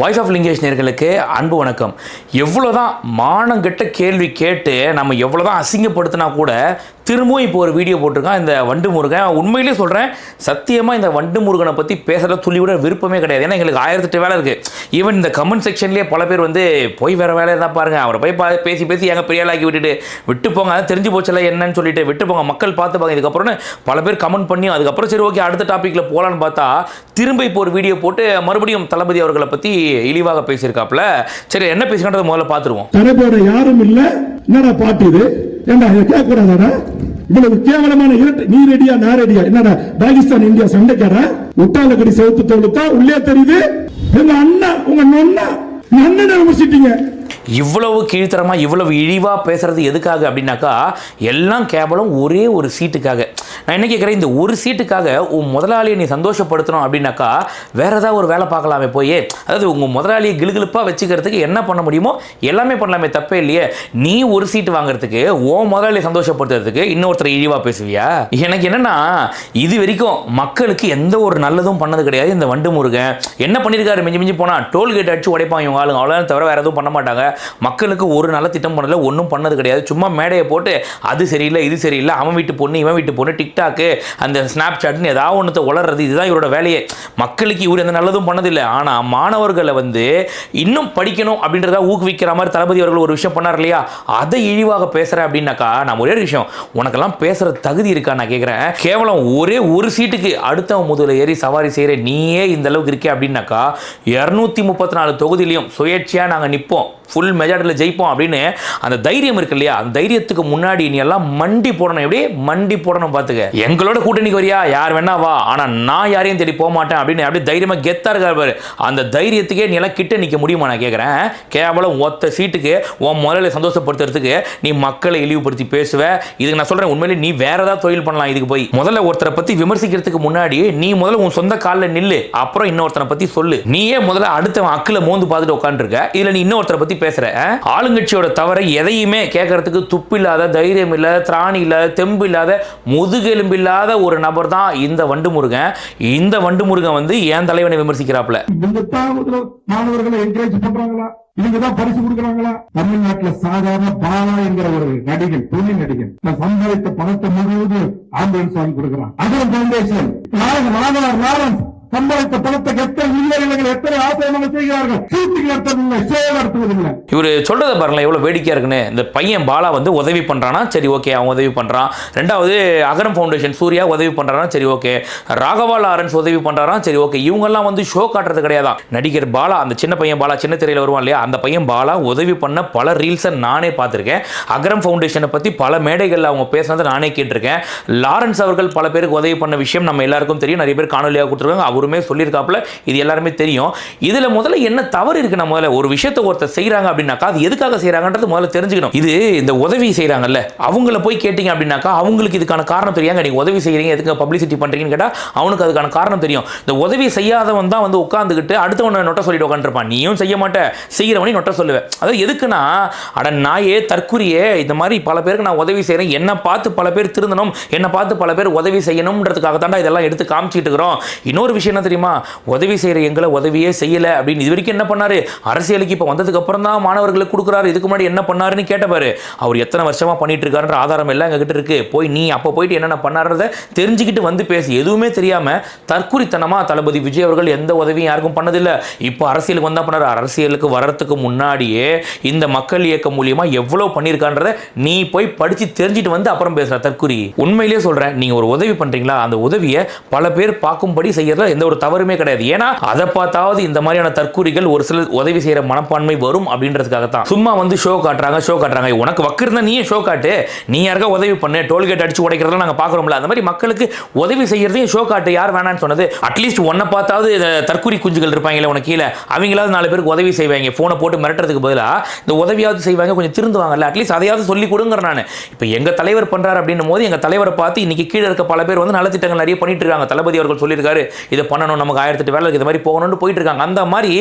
Voice of Lingesh நேர்களுக்கு அன்பு வணக்கம். எவ்வளோதான் மானங்கெட்ட கேள்வி கேட்டு நம்ம எவ்வளோதான் அசிங்கப்படுத்தினா கூட திரும்பவும் இப்போ ஒரு வீடியோ போட்டிருக்கான் இந்த வண்டு முருகன் உண்மையிலேயே சொல்கிறேன் சத்தியமாக இந்த வண்டு முருகனை பற்றி பேசுகிற துளி விட விருப்பமே கிடையாது. ஏன்னா எங்களுக்கு ஆயிரத்தெட்டு வேலை இருக்குது ஈவன் இந்த கமெண்ட் செக்ஷன்லேயே பல பேர் வந்து போய் வேறு வேலையை தான் பாருங்கள் அவரை போய் பா பேசி பேசி எங்கள் பெரியாளாக்கி விட்டுட்டு விட்டு போங்க அது தெரிஞ்சு போச்சல என்னன்னு சொல்லிட்டு விட்டு போங்க மக்கள் பார்த்து பாங்க இதுக்கப்புறம்னு பல பேர் கமெண்ட் பண்ணி அதுக்கப்புறம் சரி ஓகே அடுத்த டாப்பிக்கில் போகலான்னு பார்த்தா திரும்ப இப்போ ஒரு வீடியோ போட்டு மறுபடியும் தளபதி அவர்களை பற்றி இழிவாக பேசியிருக்காப்புல. சரி என்ன பேசுகிறத முதல்ல பார்த்துருவோம். யாரும் இல்லை. என்னடா பாட்டு இது? ஏண்டா இதை கேட்க இவ்வளவு கேவலமான இரட்டை. நீ ரெடியா நான் ரெடியா என்னடா பாகிஸ்தான் இந்தியா சண்டைக்கார? முட்டாளக்கடி செவுத்து தோலுத்தா உள்ளே தெரியுது? எங்க அண்ணா உங்க நொண்ணா? உங்க அண்ணனை விமர்சிட்டீங்க. இவ்வளவு கீழ்த்தரமாக இவ்வளவு இழிவாக பேசுகிறது எதுக்காக அப்படின்னாக்கா எல்லாம் கேவலம் ஒரே ஒரு சீட்டுக்காக. நான் என்ன கேட்குறேன் இந்த ஒரு சீட்டுக்காக உன் முதலாளியை நீ சந்தோஷப்படுத்தணும் அப்படின்னாக்கா வேறு ஏதாவது ஒரு வேலை பார்க்கலாமே போய். அதாவது உங்கள் முதலாளியை கிளுகிளுப்பாக வச்சுக்கிறதுக்கு என்ன பண்ண முடியுமோ எல்லாமே பண்ணலாமே தப்பே இல்லையே. நீ ஒரு சீட்டு வாங்குறதுக்கு உன் முதலாளியை சந்தோஷப்படுத்துறதுக்கு இன்னொருத்தர் இழிவாக பேசுவியா? எனக்கு என்னென்னா இது வரைக்கும் மக்களுக்கு எந்த ஒரு நல்லதும் பண்ணது கிடையாது. இந்த வண்டு முருகன் என்ன பண்ணியிருக்காரு மிஞ்சி மிஞ்சி போனால் டோல்கேட் அடிச்சு உடைப்பாங்க இவங்க ஆளுங்க. அவ்வளோ தவிர வேறு எதுவும் பண்ண மாட்டாங்க. மக்களுக்கு ஒரு நல்ல திட்டம் பண்ணல ஒன்றும் பண்ணது கிடையாது. சும்மா மேடையை போட்டு அது சரியில்லை இது சரியில்லை அவன் வீட்டு பொண்ணு இவன் வீட்டு பொண்ணு டிக்டாக்கு அந்த ஸ்னாப் சாட்னு ஏதாவது ஒன்றத்தை வளர்றது இதுதான் இவரோட வேலையே. மக்களுக்கு இவர் எந்த நல்லதும் பண்ணதில்லை. ஆனால் மாணவர்களை வந்து இன்னும் படிக்கணும் அப்படின்றத ஊக்குவிக்கிற மாதிரி தளபதி அவர்கள் ஒரு விஷயம் பண்ணார் இல்லையா? அதை இழிவாக பேசுகிறேன் அப்படின்னாக்கா நான் ஒரே ஒரு விஷயம். உனக்கெல்லாம் பேசுகிற தகுதி இருக்கா? நான் கேட்குறேன் கேவலம் ஒரே ஒரு சீட்டுக்கு அடுத்தவன் முதல ஏறி சவாரி செய்கிற நீயே இந்த அளவுக்கு இருக்கே அப்படின்னாக்கா இரநூத்தி முப்பத்தி நாலு தொகுதியிலையும் சுயேட்சையாக நாங்கள் நிற்போம் ஃபுல் மெஜாரிட்டியில் ஜெயிப்போம் அப்படின்னு அந்த தைரியம் இருக்கு இல்லையா? அந்த தைரியத்துக்கு முன்னாடி நீ எல்லாம் மண்டி போடணும். எப்படி? மண்டி போடணும் பார்த்துக்க எங்களோட கூட்டணிக்கு வரியா? யார் வேணா வா. ஆனால் நான் யாரையும் தேடி போக மாட்டேன் அப்படின்னு அப்படியே தைரியமாக கெத்தாக இருக்காரு அந்த தைரியத்துக்கே நீ எல்லாம் கிட்ட நிற்க முடியுமா நான் கேட்குறேன் கேவலம் ஒத்த சீட்டுக்கு உன் முதல்ல சந்தோஷப்படுத்துறதுக்கு நீ மக்களை இழிவுபடுத்தி பேசுவ. இதுக்கு நான் சொல்கிறேன் உண்மையிலே நீ வேற ஏதாவது தொழில் பண்ணலாம் இதுக்கு போய். முதல்ல ஒருத்தரை பற்றி விமர்சிக்கிறதுக்கு முன்னாடி நீ முதல்ல உன் சொந்த காலில் நில்லு. அப்புறம் இன்னொருத்தனை பற்றி சொல்லு. நீயே முதல்ல அடுத்தவன் அக்கில் மோந்து பார்த்துட்டு உட்காந்துருக்க இதில் நீ இன்னொருத்தரை பற்றி பற்றி பேசுகிற ஆளுங்கட்சியோட தவிர எதையுமே கேட்கறதுக்கு துப்பு இல்லாத தைரியம் இல்லாத திராணி இல்லாத தெம்பு இல்லாத முதுகெலும்பு இல்லாத ஒரு நபர் தான் இந்த வண்டு முருகன் இந்த வண்டு முருகன் வந்து ஏன் தலைவனை விமர்சிக்கிறாப்ல மாணவர்களை என்கரேஜ் பண்றாங்களா? இவங்க தான் பரிசு கொடுக்குறாங்களா? தமிழ்நாட்டுல சாதாரண பாலா என்கிற ஒரு நடிகன் தொழில் நடிகன் நான் சம்பாதித்த பணத்தை முழுவதும் ஆம்புலன்ஸ் வாங்கி கொடுக்குறான். அகரம் பவுண்டேஷன் ராமனார் லாரன்ஸ் சம்பாதித்த இவர் சொல்றத பாருங்களேன் எவ்வளவு வேடிக்கையா இருக்குன்னு. இந்த பையன் பாலா வந்து உதவி பண்றானா? சரி ஓகே அவன் உதவி பண்றான். ரெண்டாவது அகரம் ஃபவுண்டேஷன் சூர்யா உதவி பண்றானா? சரி ஓகே. ராகவா லாரன்ஸ் உதவி பண்ணுறானா சரி ஓகே. இவங்கெல்லாம் வந்து ஷோ காட்டுறது கிடையாதான் நடிகர் பாலா அந்த சின்ன பையன் பாலா சின்ன திரையில வருவான் இல்லையா? அந்த பையன் பாலா உதவி பண்ண பல ரீல்ஸை நானே பார்த்துருக்கேன். அகரம் ஃபவுண்டேஷனை பத்தி பல மேடைகளில் அவங்க பேசுனதை நானே கேட்டிருக்கேன். லாரன்ஸ் அவர்கள் பல பேருக்கு உதவி பண்ண விஷயம் நம்ம எல்லாருக்கும் தெரியும். நிறைய பேர் காணொலியாக கொடுத்துருக்காங்க. அவருமே சொல்லியிருக்காப்புல இது எல்லாருமே தெரியும். இதில் முதல்ல என்ன தவறு இருக்கு நம்ம முதல்ல ஒரு விஷயத்தை ஒருத்தர் செய்கிறாங்க அப்படின்னாக்கா அது எதுக்காக செய்கிறாங்கன்றது முதல்ல தெரிஞ்சுக்கணும். இது இந்த உதவி செய்கிறாங்கல்ல அவங்கள போய் கேட்டிங்க அப்படின்னாக்கா அவங்களுக்கு இதுக்கான காரணம் தெரியாங்க. நீங்கள் உதவி செய்கிறீங்க எதுக்கு பப்ளிசிட்டி பண்ணுறீங்கன்னு கேட்டால் அவனுக்கு அதுக்கான காரணம் தெரியும். இந்த உதவி செய்யாதவன் தான் வந்து உட்காந்துக்கிட்டு அடுத்தவனை நொட்ட சொல்லிட்டு உட்காந்துருப்பான் நீயும் செய்ய மாட்டேன் செய்கிறவனையும் நொட்ட சொல்லுவேன் அதாவது எதுக்குன்னா அட நாயே தற்குறியே இந்த மாதிரி பல பேருக்கு நான் உதவி செய்கிறேன் என்னை பார்த்து பல பேர் திருந்தணும் என்னை பார்த்து பல பேர் உதவி செய்யணுன்றதுக்காக தாண்டா இதெல்லாம் எடுத்து காமிச்சிட்டு இருக்கிறோம். இன்னொரு விஷயம் என்ன தெரியுமா? உதவி செய்கிற எங்களை உதவியே செய்யலை அப்படின்னு. இது வரைக்கும் என்ன பண்ணாரு? அரசியலுக்கு இப்போ வந்ததுக்கு அப்புறம் தான் மாணவர்களுக்கு கொடுக்குறாரு. இதுக்கு முன்னாடி என்ன பண்ணாருன்னு கேட்டப்பாரு அவர் எத்தனை வருஷமா பண்ணிட்டு இருக்காருன்ற ஆதாரம் எல்லாம் எங்ககிட்ட இருக்கு. போய் நீ அப்போ போயிட்டு என்னென்ன பண்ணாருன்றத தெரிஞ்சுக்கிட்டு வந்து பேசி. எதுவுமே தெரியாம தற்குறித்தனமா தளபதி விஜய் அவர்கள் எந்த உதவியும் யாருக்கும் பண்ணதில்லை. இப்போ அரசியலுக்கு வந்தால் பண்ணாரு. அரசியலுக்கு வர்றதுக்கு முன்னாடியே இந்த மக்கள் இயக்கம் மூலியமா எவ்வளோ பண்ணியிருக்கான்றத நீ போய் படிச்சு தெரிஞ்சுட்டு வந்து அப்புறம் பேசுகிற தற்குறி. உண்மையிலேயே சொல்றேன். நீங்க ஒரு உதவி பண்றீங்களா? அந்த உதவியை பல பேர் பார்க்கும்படி செய்யறதுல எந்த ஒரு தவறுமே கிடையாது. ஏன்னா அதை பார்த்தாவது இந்த மாதிரியான தற்கூறிகள் ஒரு சில உதவி செய்யற மனப்பான்மை வரும் அப்படின்றதுக்காக தான் சும்மா வந்து ஷோ காட்டுறாங்க ஷோ காட்டுறாங்க. உனக்கு வக்கு இருந்தா நீயே ஷோ காட்டு. நீ யாருக்கா உதவி பண்ணு? டோல்கேட் அடிச்சு உடைக்கிறதெல்லாம் நாங்க பார்க்குறோம்ல. அந்த மாதிரி மக்களுக்கு உதவி செய்யறதையும் ஷோ காட்டு. யார் வேணாம்னு சொன்னது. அட்லீஸ்ட் ஒன்னை பார்த்தாவது இந்த தற்கூரி குஞ்சுகள் இருப்பாங்களே உனக்கு கீழே. அவங்களாவது நாலு பேருக்கு உதவி செய்வாங்க. ஃபோனை போட்டு மிரட்டுறதுக்கு பதிலாக இந்த உதவியாவது செய்வாங்க கொஞ்சம் திருந்துவாங்கல்ல அட்லீஸ்ட் அதையாவது சொல்லி கொடுங்கிற நான். இப்போ எங்க தலைவர் பண்றாரு அப்படின்னும் போது எங்க தலைவரை பார்த்து இன்னைக்கு கீழே இருக்க பல பேர் வந்து நலத்திட்டங்கள் நிறைய பண்ணிட்டு இருக்காங்க. தளபதி அவர்கள் சொல்லியிருக்காரு இதை பண்ணணும் நமக்கு ஆயிரத்தெட்டு வேலை இருக்குது இந்த மாதிரி போகணும்னு போயிட்டு இருக்காங்க அந்த மாதிரி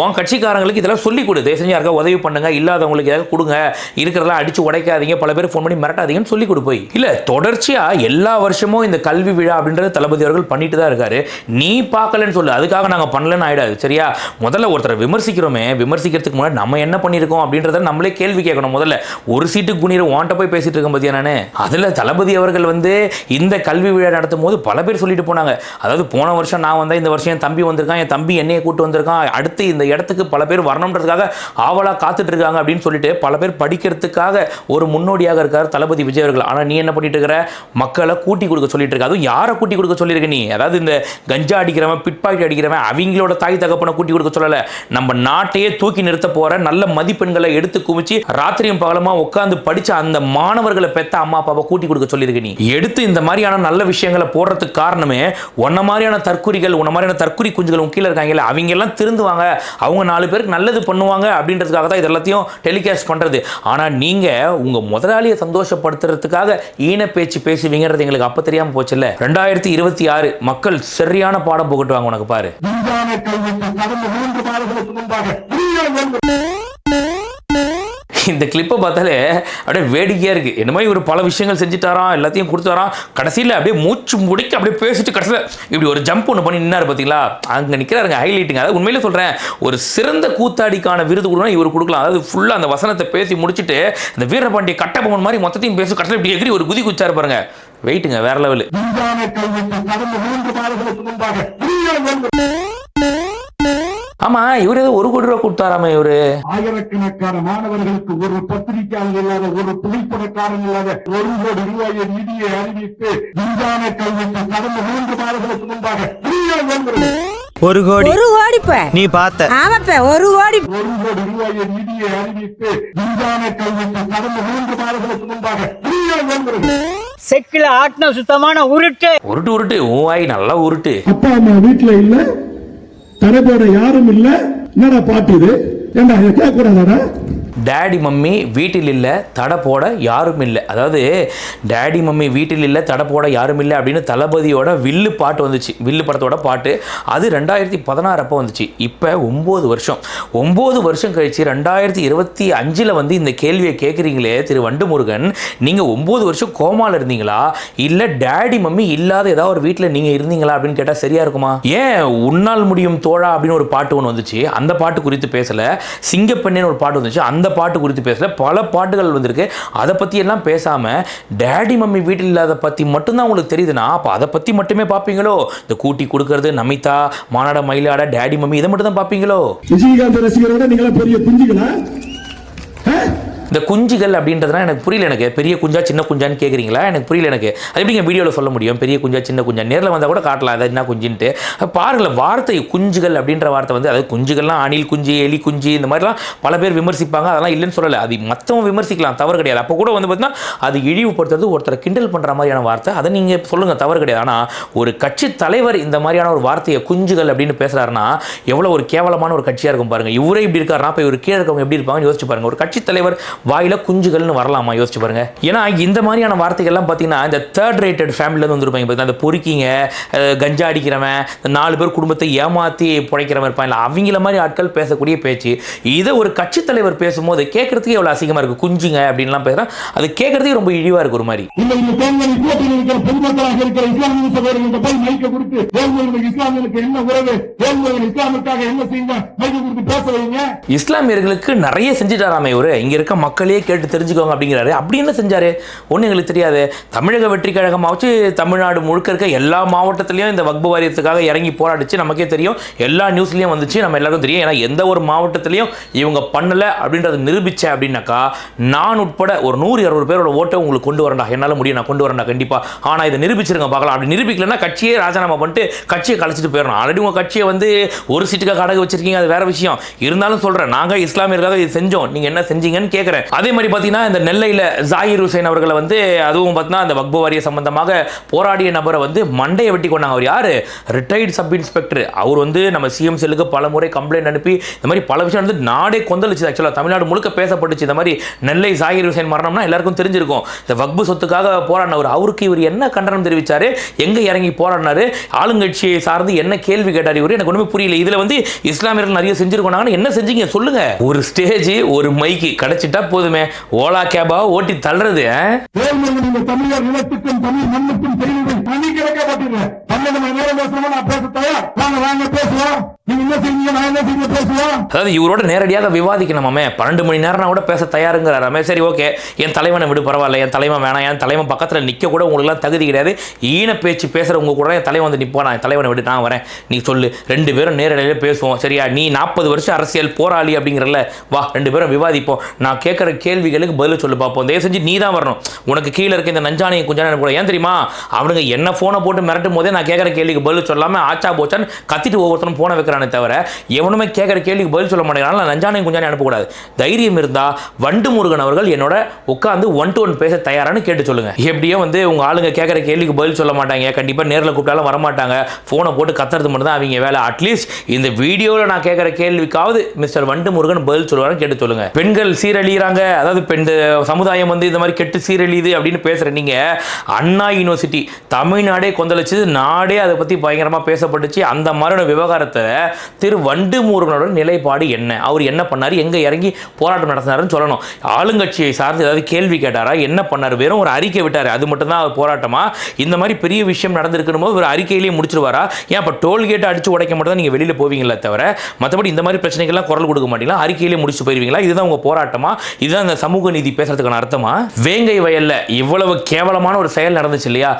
உன் கட்சிக்காரங்களுக்கு இதெல்லாம் சொல்லிக் கொடு. தயவு செஞ்சு யாருக்கா உதவி பண்ணுங்க இல்லாதவங்களுக்கு ஏதாவது கொடுங்க. இருக்கிறதெல்லாம் அடிச்சு உடைக்காதீங்க பல பேர் ஃபோன் பண்ணி மிரட்டாதீங்கன்னு சொல்லி கொடு போய். இல்லை தொடர்ச்சியாக எல்லா வருஷமும் இந்த கல்வி விழா அப்படின்றது தளபதி அவர்கள் பண்ணிட்டு தான் இருக்காரு. நீ பார்க்கலன்னு சொல்லு. அதுக்காக நாங்கள் பண்ணலன்னு ஆயிடாது. சரியா? முதல்ல ஒருத்தரை விமர்சிக்கிறோமே விமர்சிக்கிறதுக்கு முன்னாடி நம்ம என்ன பண்ணியிருக்கோம் அப்படின்றத நம்மளே கேள்வி கேட்கணும் முதல்ல. ஒரு சீட்டு குனிற வாண்ட போய் பேசிட்டு இருக்கேன் பத்தியா நானே? அதில் தளபதி அவர்கள் வந்து இந்த கல்வி விழா நடத்தும் போது பல பேர் சொல்லிட்டு போனாங்க. அதாவது போன வருஷம் நான் வந்தால் இந்த வருஷம் என் தம்பி வந்திருக்கான் என் தம்பி என்னையை கூட்டு வந்திருக்கான் அடுத்து இந்த இடத்துக்கு பல பேர் வரணுன்றதுக்காக ஆவலாக காத்துட்டு இருக்காங்க அப்படின்னு சொல்லிட்டு பல பேர் படிக்கிறதுக்காக ஒரு முன்னோடியாக இருக்கார் தளபதி விஜய் அவர்கள். ஆனால் நீ என்ன பண்ணிட்டு இருக்கிற மக்களை கூட்டி கொடுக்க சொல்லிட்டு இருக்க அதுவும் யாரை கூட்டி கொடுக்க சொல்லியிருக்க நீ? அதாவது இந்த கஞ்சா அடிக்கிறவன் பிட்பாக்கெட் அடிக்கிறவன் அவங்களோட தாய் தகப்பனை கூட்டி கொடுக்க சொல்லலை. நம்ம நாட்டையே தூக்கி நிறுத்த போகிற நல்ல மதிப்பெண்களை எடுத்து குமிச்சு ராத்திரியும் பகலமாக உட்காந்து படிச்ச அந்த மாணவர்களை பெற்ற அம்மா அப்பாவை கூட்டி கொடுக்க சொல்லியிருக்க நீ? எடுத்து இந்த மாதிரியான நல்ல விஷயங்களை போடுறதுக்கு காரணமே ஒன்ன மாதிரியான குஞ்சுகள் உன மாதிரியான தற்குறி குஞ்சுகள் உன் கீழே இருக்காங்கல்ல அவங்க எல்லாம் திருந்துவாங்க. அவங்க நாலு பேருக்கு நல்லது பண்ணுவாங்க அப்படின்றதுக்காக தான் இது எல்லாத்தையும் டெலிகாஸ்ட் பண்ணுறது ஆனால் நீங்கள் உங்கள் முதலாளியை சந்தோஷப்படுத்துறதுக்காக ஈன பேச்சு பேசுவீங்கிறது எங்களுக்கு அப்ப தெரியாம போச்சுல்ல? ரெண்டாயிரத்தி இருபத்தி ஆறு மக்கள் சரியான பாடம் புகட்டுவாங்க உனக்கு பாரு. கடந்த மூன்று மாதங்களுக்கு முன்பாக. இந்த கிளிப்பை பார்த்தாலே அப்படியே வேடிக்கையாக இருக்குது என்ன மாதிரி பல விஷயங்கள் செஞ்சுட்டாராம் எல்லாத்தையும் கொடுத்தாராம் கடைசியில் அப்படியே மூச்சு முடிக்க அப்படியே பேசிட்டு கடைசியில் இப்படி ஒரு ஜம்ப் ஒன்று பண்ணி நின்னாரு பார்த்தீங்களா அங்கே நிற்கிறாருங்க ஹைலைட்டுங்க அதாவது உண்மையிலே சொல்கிறேன் ஒரு சிறந்த கூத்தாடிக்கான விருது கொடுக்கணும் இவர் கொடுக்கலாம். அதாவது ஃபுல்லாக அந்த வசனத்தை பேசி முடிச்சுட்டு இந்த வீரபாண்டிய கட்டபொம்மன் மாதிரி மொத்தத்தையும் பேசி கடைசியில் இப்படி எகிரி ஒரு குதி குச்சார் பாருங்க. வெயிட்டுங்க வேற லெவலு கடந்த மூன்று மாதங்களுக்கு முன்பாக. ஆமா இவர் ஏதோ ஒரு கோடி ரூபா கொடுத்தாராமே இவரு. ஆயிரக்கணக்கான மாணவர்களுக்கு ஒரு பத்திரிகையாளர் இல்லாத ஒரு புகைப்படக்காரன் இல்லாத ஒரு கோடி ரூபாயை நிதியை அறிவித்து விஞ்ஞான கல்விக்கு கடந்த மூன்று மாதங்களுக்கு முன்பாக ஒரு கோடி. ஒரு கோடிப்ப நீ பார்த்த. ஆமாப்ப ஒரு கோடி. ஒரு கோடி ரூபாயை நிதியை அறிவித்து விஞ்ஞான கல்விக்கு கடந்த மூன்று மாதங்களுக்கு முன்பாக செக்கில ஆட்டின சுத்தமான உருட்டு. உருட்டு உருட்டு. உன் வாய் நல்லா உருட்டு. அப்பா அம்மா வீட்டுல இல்ல? தடைபோட யாரும் இல்ல. என்னடா பாட்டு இது? ஏண்டா கேட்க கூடாதாடா டேடி மம்மி வீட்டில் இல்லை தடை போட யாரும் இல்லை அதாவது டேடி மம்மி வீட்டில் இல்லை தடை போட யாரும் இல்லை அப்படின்னு தளபதியோட வில்லு பாட்டு வந்துச்சு. வில்லு படத்தோட பாட்டு. அது ரெண்டாயிரத்தி பதினாறு அப்போ வந்துச்சு. இப்போ ஒம்பது வருஷம். ஒம்பது வருஷம் கழிச்சு ரெண்டாயிரத்தி இருபத்தி அஞ்சில் வந்து இந்த கேள்வியை கேட்குறீங்களே திரு வண்டுமுருகன். நீங்கள் ஒம்பது வருஷம் கோமாவில் இருந்தீங்களா? இல்லை டேடி மம்மி இல்லாத ஏதாவது ஒரு வீட்டில் நீங்கள் இருந்தீங்களா அப்படின்னு கேட்டால் சரியாக இருக்குமா? ஏன் உன்னால் முடியும் தோழா அப்படின்னு ஒரு பாட்டு ஒன்று வந்துச்சு. அந்த பாட்டு குறித்து பேசலை. சிங்கப்பெண்ணேன்னு ஒரு பாட்டு வந்துச்சு. அந்த பாட்டு குறித்து பேசல. பல பாட்டுகள் வந்திருக்கு. அதை பற்றி எல்லாம் பேசாமல் டேடி மம்மி வீட்டில் இல்லாத பற்றி மட்டும்தான் உங்களுக்கு தெரியுதுன்னா அப்போ அதை பற்றி மட்டுமே பார்ப்பீங்களோ இந்த கூட்டி கொடுக்கறது நமிதா மானாட மயிலாட டேடி மம்மி இதை மட்டும் தான் பார்ப்பீங்களோ விஜயகாந்த் ரசிகரோட நீங்களா பெரிய குஞ்சுகளா? இந்த குஞ்சுகள் அப்படின்றதுனா எனக்கு புரியல எனக்கு. பெரிய குஞ்சா சின்ன குஞ்சான்னு கேட்குறீங்களா எனக்கு புரியல எனக்கு. அது எப்படிங்க வீடியோவில் சொல்ல முடியும்? பெரிய குஞ்சா சின்ன குஞ்சா? நேரில் வந்தால் கூட காட்டலாம். அது என்ன குஞ்சுன்ட்டு. பாருங்களேன் வார்த்தை குஞ்சுகள் அப்படின்ற வார்த்தை வந்து அதாவது குஞ்சுகள்லாம் அணில் குஞ்சு எலி குஞ்சு இந்த மாதிரிலாம் பல பேர் விமர்சிப்பாங்க. அதெல்லாம் இல்லைன்னு சொல்லலை. அது மற்றவங்க விமர்சிக்கலாம். தவறு கிடையாது. அப்போ கூட வந்து பார்த்தீங்கன்னா அது இழிவுபடுத்துறது ஒருத்தரை கிண்டல் பண்ணுற மாதிரியான வார்த்தை. அதை நீங்கள் சொல்லுங்கள் தவறு கிடையாது. ஆனால் ஒரு கட்சி தலைவர் இந்த மாதிரியான ஒரு வார்த்தையை குஞ்சுகள் அப்படின்னு பேசுகிறாருன்னா எவ்வளோ ஒரு கேவலமான ஒரு கட்சியாக இருக்கும் பாருங்கள் இவரே இப்படி இருக்காருன்னா இப்போ இவர் கீழே இருக்கவங்க எப்படி இருப்பாங்கன்னு யோசிச்சு பாருங்க. ஒரு கட்சி தலைவர் வாயில குஞ்சுகள்னு வரலாமா? யோசிச்சு பாருங்க. ஏன்னா இந்த மாதிரியான வார்த்தைகள்லாம் பார்த்தீங்கன்னா இந்த தேர்ட் ரேட்டட் ஃபேமிலியிலேருந்து வந்துருப்பாங்க. பார்த்தீங்கன்னா அந்த பொறுக்கிங்க கஞ்சா அடிக்கிறவன் நாலு பேர் குடும்பத்தை ஏமாற்றி பிழைக்கிறவன் இருப்பான் இல்லை அவங்கள மாதிரி ஆட்கள் பேசக்கூடிய பேச்சு. இதை ஒரு கட்சி தலைவர் பேசும்போது கேட்கறதுக்கே எவ்வளோ அசிங்கமாக இருக்குது குஞ்சுங்க அப்படின்லாம் பேசுகிறேன் அது கேட்கறதுக்கே ரொம்ப இழிவாக இருக்கு ஒரு மாதிரி. இல்ல இந்த தேர்தலில் கூட்டத்தில் இருக்கிற பொதுமக்களாக இருக்கிற இஸ்லாமிய சகோதரர்கள்ட்ட போய் மைக்க கொடுத்து வேல்முருகன் இஸ்லாமியனுக்கு என்ன உறவு? வேல்முருகன் இஸ்லாமிற்காக என்ன செய்யுங்க? மைக்க கொடுத்து பேச வைங்க. இஸ்லாமியர்களுக்கு நிறைய செஞ்சுட்டாராமே இவரு. இங்க இருக்க மக்களே கேட்டு தெரிஞ்சுக்கோங்க அப்படிங்கிறாரு. அப்படி என்ன செஞ்சார்? ஒன்றும் எங்களுக்கு தெரியாது. தமிழக வெற்றி கழகமாக வச்சு தமிழ்நாடு முழுக்க இருக்க எல்லா மாவட்டத்துலேயும் இந்த வக்பு வாரியத்துக்காக இறங்கி போராடிச்சு. நமக்கே தெரியும். எல்லா நியூஸ்லையும் வந்துச்சு. நம்ம எல்லாருக்கும் தெரியும். ஏன்னா எந்த ஒரு மாவட்டத்துலேயும் இவங்க பண்ணலை அப்படின்றத நிரூபித்தேன் அப்படின்னாக்கா நான் உட்பட ஒரு நூறு இரநூறு பேரோட ஓட்டை உங்களுக்கு கொண்டு வரண்டா என்னால் முடியும். நான் கொண்டு வரேன்டா கண்டிப்பாக ஆனால் இதை நிரூபிச்சிருங்க பார்க்கலாம். அப்படி நிரூபிக்கலன்னா கட்சியே ராஜினாமா பண்ணிட்டு கட்சியை கழிச்சிட்டு போயிடணும். ஆல்ரெடி உங்கள் கட்சியை வந்து ஒரு சீட்டுக்காக அடகு வச்சிருக்கீங்க. அது வேற விஷயம். இருந்தாலும் சொல்கிறேன் நாங்கள் இஸ்லாமியர்களுக்காக இது செஞ்சோம். நீங்கள் என்ன செஞ்சீங்கன்னு கேட்குறேன் அதே மாதிரி பார்த்தீங்கன்னா இந்த நெல்லையில் ஜாகிர் ஹுசைன் அவர்களை வந்து அதுவும் பார்த்தீங்கன்னா அந்த வக்பு வாரிய சம்பந்தமாக போராடிய நபரை வந்து மண்டையை வெட்டி கொண்டாங்க. அவர் யார்? ரிட்டையர்ட் சப் இன்ஸ்பெக்டர் அவர் வந்து நம்ம சிஎம் செல்லுக்கு பல முறை கம்ப்ளைண்ட் அனுப்பி இந்த மாதிரி பல விஷயம் வந்து நாடே கொந்தளிச்சு ஆக்சுவலாக தமிழ்நாடு முழுக்க பேசப்பட்டுச்சு. இந்த மாதிரி நெல்லை ஜாகிர் ஹுசைன் மரணம்னா எல்லாருக்கும் தெரிஞ்சிருக்கும். இந்த வக்பு சொத்துக்காக போராடினவர் அவருக்கு இவர் என்ன கண்டனம் தெரிவிச்சாரு? எங்கே இறங்கி போராடினாரு? ஆளுங்கட்சியை சார்ந்து என்ன கேள்வி கேட்டார் இவர்? எனக்கு ஒன்றுமே புரியல. இதில் வந்து இஸ்லாமியர்கள் நிறைய செஞ்சிருக்கோம். என்ன செஞ்சீங்க? சொல்லுங்கள் ஒரு ஸ்டேஜ் ஒரு மைக்கு கிடச்சிட்டா போதுமே ஓலா கேபா ஓட்டி தள்ளுறது தமிழர் நிலத்துக்கும் தமிழ் மண்ணுக்கும் அதாவது இவரோட நேரடியாக விவாதிக்கணுமாமே பன்னெண்டு மணி நேரம் கூட பேச தயாருங்கிறாராமே சரி ஓகே. என் தலைவனை விடு பரவாயில்ல. என் தலைவன் வேணாம். என் தலைவன் பக்கத்தில் நிற்க கூட உங்களுக்குலாம் தகுதி கிடையாது. ஈன பேச்சு பேசுகிறவங்க கூட என் தலைவன் வந்து நிற்பா நான் தலைவனை விட்டு நான் வரேன். நீ சொல்லு. ரெண்டு பேரும் நேரடியாக பேசுவோம். சரியா? நீ நாற்பது வருஷம் அரசியல் போராளி அப்படிங்கிறல்ல. வா ரெண்டு பேரும் விவாதிப்போம். நான் கேட்குற கேள்விகளுக்கு பதில் சொல்லு பார்ப்போம் தயவு செஞ்சு நீ தான் வரணும். உனக்கு கீழே இருக்க இந்த நஞ்சானையை குஞ்சானை கூட. ஏன் தெரியுமா? அவனுங்க என்ன ஃபோனை போட்டு மிரட்டும் போதே நான் கேட்குற கேள்விக்கு பதில் சொல்லாமல் ஆச்சா போச்சான்னு கத்திட்டு ஒவ்வொருத்தரும் ஃபோனை வைக்கிறானே தவிர எவனுமே கேட்குற கேள்விக்கு பதில் சொல்ல மாட்டேங்கிறான். நஞ்சானையும் குஞ்சானே அனுப்பக்கூடாது. தைரியம் இருந்தால் வண்டு முருகன் அவர்கள் என்னோட உட்காந்து ஒன் டு ஒன் பேச தயாரான்னு கேட்டு சொல்லுங்க. எப்படியோ வந்து உங்கள் ஆளுங்க கேட்குற கேள்விக்கு பதில் சொல்ல மாட்டாங்க. கண்டிப்பாக நேரில் கூப்பிட்டாலும் வரமாட்டாங்க. ஃபோனை போட்டு கத்துறது மட்டும் தான் அவங்க வேலை. அட்லீஸ்ட் இந்த வீடியோவில் நான் கேட்குற கேள்விக்காவது மிஸ்டர் வண்டு முருகன் பதில் சொல்லுவாருன்னு கேட்டு சொல்லுங்க. பெண்கள் பேசுகிறாங்க அதாவது பெண் சமுதாயம் வந்து இந்த மாதிரி கெட்டு சீரழியுது அப்படின்னு பேசுகிற நீங்கள் அண்ணா யூனிவர்சிட்டி தமிழ்நாடே கொந்தளிச்சது நாடே அதை பற்றி பயங்கரமாக பேசப்பட்டுச்சு. அந்த மாதிரியான விவகாரத்தை திரு வண்டு நிலைப்பாடு என்ன? அவர் என்ன பண்ணார்? எங்கே இறங்கி போராட்டம் நடத்தினாருன்னு சொல்லணும். ஆளுங்கட்சியை சார்ந்து ஏதாவது கேள்வி கேட்டாரா? என்ன பண்ணார்? வெறும் ஒரு அறிக்கை விட்டார். அது மட்டும்தான் அவர் போராட்டமாக இந்த மாதிரி பெரிய விஷயம் நடந்திருக்கணும் போது ஒரு அறிக்கையிலேயே முடிச்சிருவாரா? ஏன் இப்போ டோல்கேட்டை அடிச்சு உடைக்க மட்டும் தான் நீங்கள் வெளியில் போவீங்களே தவிர மற்றபடி இந்த மாதிரி பிரச்சனைகள்லாம் குரல் கொடுக்க மாட்டீங்களா? அறிக்கையிலேயே முடிச்சு போயிருவீங்களா? இதுதான் உங்கள் போராட்டமாக இதுதான் இந்த சமூக நீதி பேசுறதுக்கான அர்த்தமா? வேங்கை வயல்ல இவ்வளவு கேவலமான ஒரு செயல் நடந்துச்சு இல்லையா?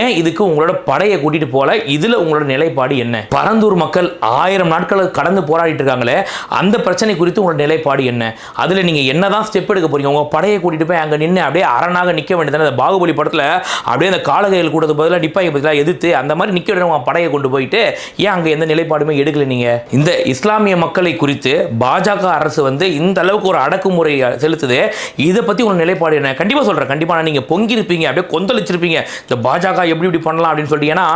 ஏன் இதுக்கு உங்களோட படையை கூட்டிட்டு போல இதுல உங்களோட நிலைப்பாடு என்ன? பரந்தூர் மக்கள் ஆயிரம் நாட்கள் கடந்து போராடிட்டு இருக்காங்களே அந்த பிரச்சனை குறித்து உங்களோட நிலைப்பாடு என்ன? அதுல நீங்க என்னதான் ஸ்டெப் எடுக்க போறீங்க? உங்க படையை கூட்டிட்டு போய் அங்க நின்று அப்படியே அரணாக நிக்க வேண்டியதானே அந்த பாகுபலி படத்துல அப்படியே அந்த காலகையில் கூட்டது பதிலாக நிப்பாய் பதிலாக எதிர்த்து அந்த மாதிரி நிக்க வேண்டிய உங்க படையை கொண்டு போயிட்டு ஏன் அங்க எந்த நிலைப்பாடுமே எடுக்கல நீங்க? இந்த இஸ்லாமிய மக்களை குறித்து பாஜக அரசு வந்து இந்த அளவுக்கு ஒரு அடக்குமுறை செலுத்துது. இதை பற்றி உங்கள் நிலைப்பாடு என்ன? கண்டிப்பாக சொல்கிறேன் கண்டிப்பாக நான் நீங்கள் பொங்கியிருப்பீங்க அப்படியே கொந்தளிச்சிருப்பீங்க. இந்த பாஜக எப்படி இப்படி பண்ணலாம் அப்படின்னு சொல்லி ஏன்னா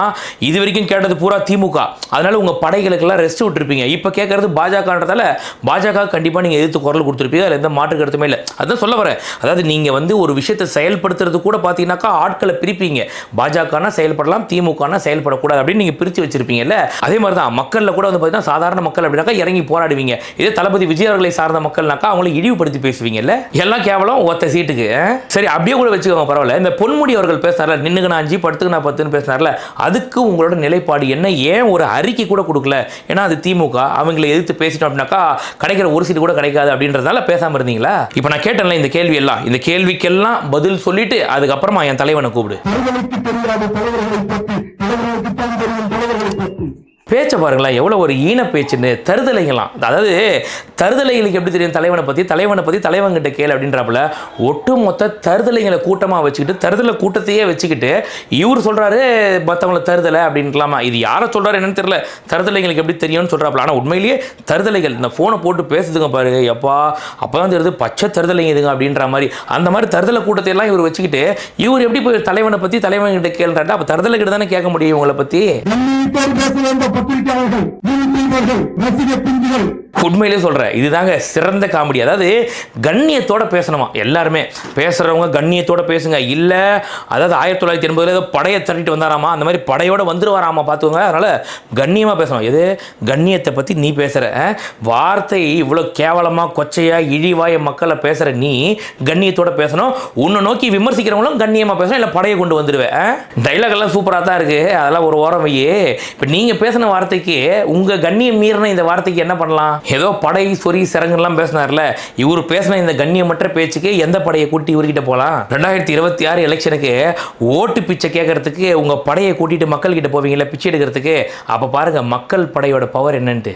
இது வரைக்கும் கேட்டது பூரா திமுக. அதனால் உங்கள் படைகளுக்கெல்லாம் ரெஸ்ட் விட்டுருப்பீங்க. இப்போ கேட்குறது பாஜகன்றதால பாஜக கண்டிப்பாக நீங்கள் எதிர்த்து குரல் கொடுத்துருப்பீங்க. அதில் எந்த மாற்று கருத்துமே இல்லை. அதுதான் சொல்ல வரேன். அதாவது நீங்கள் வந்து ஒரு விஷயத்தை செயல்படுத்துறது கூட பார்த்தீங்கன்னாக்கா ஆட்களை பிரிப்பீங்க. பாஜகனா செயல்படலாம் திமுகனா செயல்படக்கூடாது அப்படின்னு நீங்கள் பிரித்து வச்சிருப்பீங்கல்ல? அதே மாதிரி தான் மக்களில் கூட வந்து பார்த்தீங்கன்னா சாதாரண மக்கள் அப்படின்னாக்கா இறங்கி போராடுவீங்க. இதே தளபதி விஜய் அவர்களை சார்ந்த மக்கள்னாக்கா அவங்களை இழிவுபடுத்தி பேசுவீங்க. பேசுவீங்கல்ல எல்லாம் கேவலம் ஒத்த சீட்டுக்கு. சரி அப்படியே கூட வச்சுக்கோங்க பரவாயில்ல. இந்த பொன்முடி அவர்கள் பேசினார்ல நின்னுக்கு நான் அஞ்சு படுத்துக்கு நான் பத்துன்னு பேசினார்ல அதுக்கு உங்களோட நிலைப்பாடு என்ன? ஏன் ஒரு அறிக்கை கூட கொடுக்கல? ஏன்னா அது திமுக. அவங்களை எதிர்த்து பேசிட்டோம் அப்படின்னாக்கா கிடைக்கிற ஒரு சீட்டு கூட கிடைக்காது அப்படின்றதால பேசாம இருந்தீங்களா? இப்போ நான் கேட்டேன்ல இந்த கேள்வி எல்லாம். இந்த கேள்விக்கெல்லாம் பதில் சொல்லிட்டு அதுக்கப்புறமா என் தலைவனை கூப்பிடு. பேச்சை பாருங்களேன் எவ்வளோ ஒரு ஈன பேச்சுன்னு தருதலைகளாம் அதாவது தருதலைகளுக்கு எப்படி தெரியும் தலைவனை பற்றி தலைவனை பற்றி தலைவன்கிட்ட கேள் அப்படின்றப்பல ஒட்டுமொத்த தருதலைங்களை கூட்டமாக வச்சுக்கிட்டு தருதலை கூட்டத்தையே வச்சுக்கிட்டு இவர் சொல்கிறாரு மற்றவங்களை தருதலை அப்படின்லாமா? இது யாரை சொல்கிறாரு என்னன்னு தெரியல. தருதலைங்களுக்கு எப்படி தெரியும்னு சொல்கிறாப்புல ஆனால் உண்மையிலேயே தருதலைகள் இந்த ஃபோனை போட்டு பேசுதுங்க பாரு எப்பா அப்போ தான் தெரியுது பச்சை தருதலைங்க இதுங்க அப்படின்ற மாதிரி. அந்த மாதிரி தருதலை கூட்டத்தை எல்லாம் இவர் வச்சுக்கிட்டு இவர் எப்படி போய் தலைவனை பற்றி தலைவன்கிட்ட கேள்றாட்டா அப்போ தருதலை கிட்ட தானே கேட்க முடியும் இவங்களை பற்றி பத்திரிகையாளர்கள் நீதிபதிகள் ரசிக பிஞ்சுகள் உண்மையிலே சொல்கிறேன் இதுதாங்க சிறந்த காமெடி. அதாவது கண்ணியத்தோட பேசணுமா? எல்லாருமே. பேசுகிறவங்க கண்ணியத்தோட பேசுங்க. இல்லை அதாவது ஆயிரத்தி தொள்ளாயிரத்தி எண்பதுல ஏதோ படையை தட்டிட்டு வந்தாராமா? அந்த மாதிரி படையோட வந்துருவாராமா பார்த்துக்கோங்க. அதனால் கண்ணியமாக பேசணும். எது? கண்ணியத்தை பற்றி நீ பேசுகிற வார்த்தை இவ்வளோ கேவலமாக கொச்சையாக இழிவாய மக்களை பேசுகிற நீ கண்ணியத்தோட பேசணும். உன்னை நோக்கி விமர்சிக்கிறவங்களும் கண்ணியமாக பேசணும். இல்லை படையை கொண்டு வந்துடுவேன் டைலாக் எல்லாம் சூப்பராக தான் இருக்குது அதெல்லாம் ஒரு ஓரம் வையே. இப்போ நீங்கள் பேசின வார்த்தைக்கு உங்கள் கண்ணியம் மீறின இந்த வார்த்தைக்கு என்ன பண்ணலாம்? ஏதோ படை சொறி சிறங்குலாம் பேசினார்ல இவர் பேசின இந்த கண்ணியமற்ற பேச்சுக்கு எந்த படையை கூட்டி இவர்கிட்ட போகலாம் ரெண்டாயிரத்தி இருபத்தி ஆறு எலெக்ஷனுக்கு ஓட்டு பிச்சை கேட்கறதுக்கு உங்கள் படையை கூட்டிட்டு மக்கள்கிட்ட போவீங்களா பிச்சை எடுக்கிறதுக்கு அப்போ பாருங்க மக்கள் படையோட பவர் என்னன்ட்டு.